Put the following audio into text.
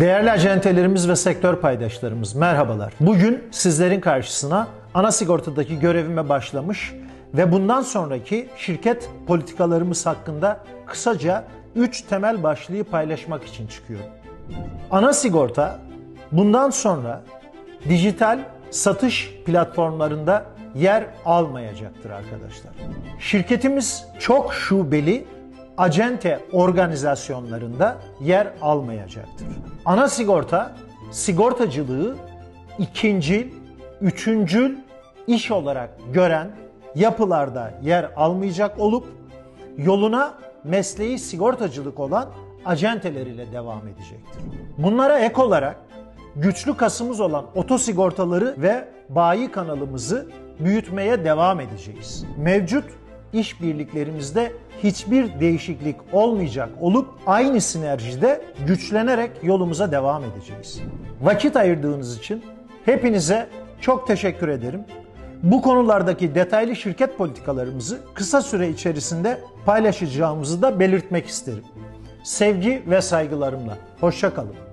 Değerli acentelerimiz ve sektör paydaşlarımız merhabalar. Bugün sizlerin karşısına ana sigortadaki görevime başlamış ve bundan sonraki şirket politikalarımız hakkında kısaca 3 temel başlığı paylaşmak için çıkıyorum. Ana sigorta bundan sonra dijital satış platformlarında yer almayacaktır arkadaşlar. Şirketimiz çok şubeli acente organizasyonlarında yer almayacaktır. Ana sigorta sigortacılığı ikincil, üçüncül iş olarak gören yapılarda yer almayacak olup yoluna mesleği sigortacılık olan acenteler ile devam edecektir. Bunlara ek olarak güçlü kasımız olan otosigortaları ve bayi kanalımızı büyütmeye devam edeceğiz. Mevcut işbirliklerimizde hiçbir değişiklik olmayacak olup aynı sinerjide güçlenerek yolumuza devam edeceğiz. Vakit ayırdığınız için hepinize çok teşekkür ederim. Bu konulardaki detaylı şirket politikalarımızı kısa süre içerisinde paylaşacağımızı da belirtmek isterim. Sevgi ve saygılarımla. Hoşçakalın.